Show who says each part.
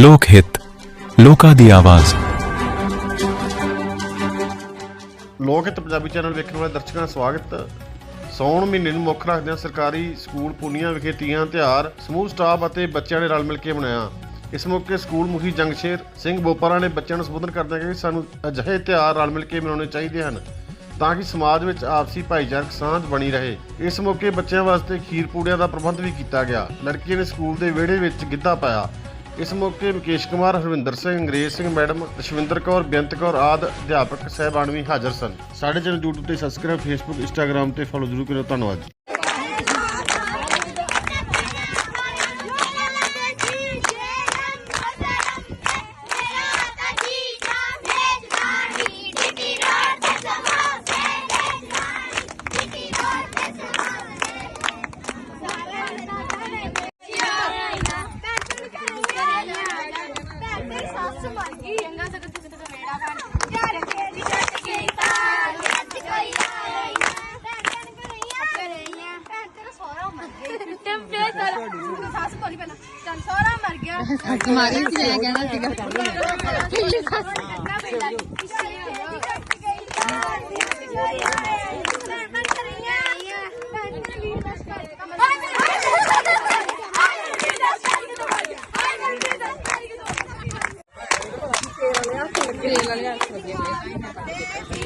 Speaker 1: ਲੋਕ ਹਿੱਤ, ਲੋਕਾਂ ਦੀ ਆਵਾਜ਼।
Speaker 2: ਲੋਕ ਹਿੱਤ ਪੰਜਾਬੀ ਚੈਨਲ ਵੇਖਣ ਵਾਲੇ ਦਰਸ਼ਕਾਂ ਦਾ ਸਵਾਗਤ। ਸੌਣ ਮਹੀਨੇ ਨੂੰ ਮੁੱਖ ਰੱਖਦਿਆਂ ਸਰਕਾਰੀ ਸਕੂਲ ਪੂਨੀਆਂ ਵਿਖੇ ਤੀਆਂ ਤਿਉਹਾਰ, ਸਮੂਹ ਸਟਾਫ ਅਤੇ ਬੱਚਿਆਂ ਨੇ ਰਲ ਮਿਲ ਕੇ ਮਨਾਇਆ। ਇਸ ਮੌਕੇ ਸਕੂਲ ਮੁਖੀ ਜੰਗਸ਼ੇਰ ਸਿੰਘ ਬੋਪਰਾ ਨੇ ਬੱਚਿਆਂ ਨੂੰ ਸੰਬੋਧਨ ਕਰਦਿਆਂ ਕਿਹਾ ਕਿ ਸਾਨੂੰ ਅਜਿਹੇ ਤਿਉਹਾਰ ਰਲ ਮਿਲ ਕੇ ਮਨਾਉਣੇ ਚਾਹੀਦੇ ਹਨ, ਤਾਂ ਕਿ ਸਮਾਜ ਵਿੱਚ ਆਪਸੀ ਭਾਈਚਾਰਕ ਸਾਂਝ ਬਣੀ ਰਹੇ। ਇਸ ਮੌਕੇ ਬੱਚਿਆਂ ਵਾਸਤੇ ਖੀਰ ਪੂੜਿਆਂ ਦਾ ਪ੍ਰਬੰਧ ਵੀ ਕੀਤਾ ਗਿਆ। ਲੜਕੀਆਂ ਨੇ ਸਕੂਲ ਦੇ ਵਿਹੜੇ ਵਿੱਚ ਗਿੱਧਾ ਪਾਇਆ। ਇਸ ਮੌਕੇ ਮੁਕੇਸ਼ ਕੁਮਾਰ, ਹਰਵਿੰਦਰ ਸਿੰਘ, ਅੰਗਰੇਜ਼ ਸਿੰਘ ਮੈਡਮ ਅਸ਼ਵਿੰਦਰ ਕੌਰ, ਬੇਅੰਤ ਕੌਰ ਆਦ ਅਧਿਆਪਕ ਸਹਿਬਾਨ ਵੀ ਹਾਜ਼ਰ ਸਨ। ਸਾਡੇ ਚੈਨਲ YouTube ਤੇ ਸਬਸਕ੍ਰਾਈਬ Facebook, Instagram ਤੇ ਫੋਲੋ ਜ਼ਰੂਰ ਕਰਿਓ। ਧੰਨਵਾਦ
Speaker 3: ਸੱਸ ਮਰ ਗਈ ਚੰਗਾ ਸਗੋਂ ਤੁਸੀਂ ਤਾਂ ਮੇਰਾ ਬਣ ਯਾਰ ਕੇ ਜੱਟ ਗਈ ਤਾਂ ਜੱਟ ਕੋਈ ਆਈ ਭੈਣ ਭੈਣ ਕਰਈਆਂ ਕਰਈਆਂ ਭੈਣ ਤੇਰਾ ਸੋਹਰਾ ਮਰ ਗਿਆ ਤੇ ਫੇਰ ਤੇਰਾ ਸੱਸ ਕੋਲੀ ਪਹਿਲਾਂ ਚੱਲ ਸੋਹਰਾ ਮਰ ਗਿਆ
Speaker 4: ਮਾਰੀ ਸੀ ਐ ਕਹਿਣਾ ਸੀਗਾ
Speaker 3: ਕਿੱਲੀ ਸੱਸ ਕੱਢਣਾ ਪੈਂਦਾ ਜੱਟ ਗਈ ਤਾਂ ਜੱਟ ਕੋਈ ਆਈ ਭੈਣ ਭੈਣ ਕਰਈਆਂ ਭੈਣ ਭੈਣ ਵੀਰ ਦੱਸ ਕਰ ਹਾਏ ਵੀਰ ਦੱਸ ਕਰ ਕੇ ਦੋ ਹਾਏ ਵੀਰ ਦੱਸ ਕਰ ਕੇ ਦੋ
Speaker 4: ਤੇਲ ਵਾਲੇ ਹੱਥ ਲੱਗੇ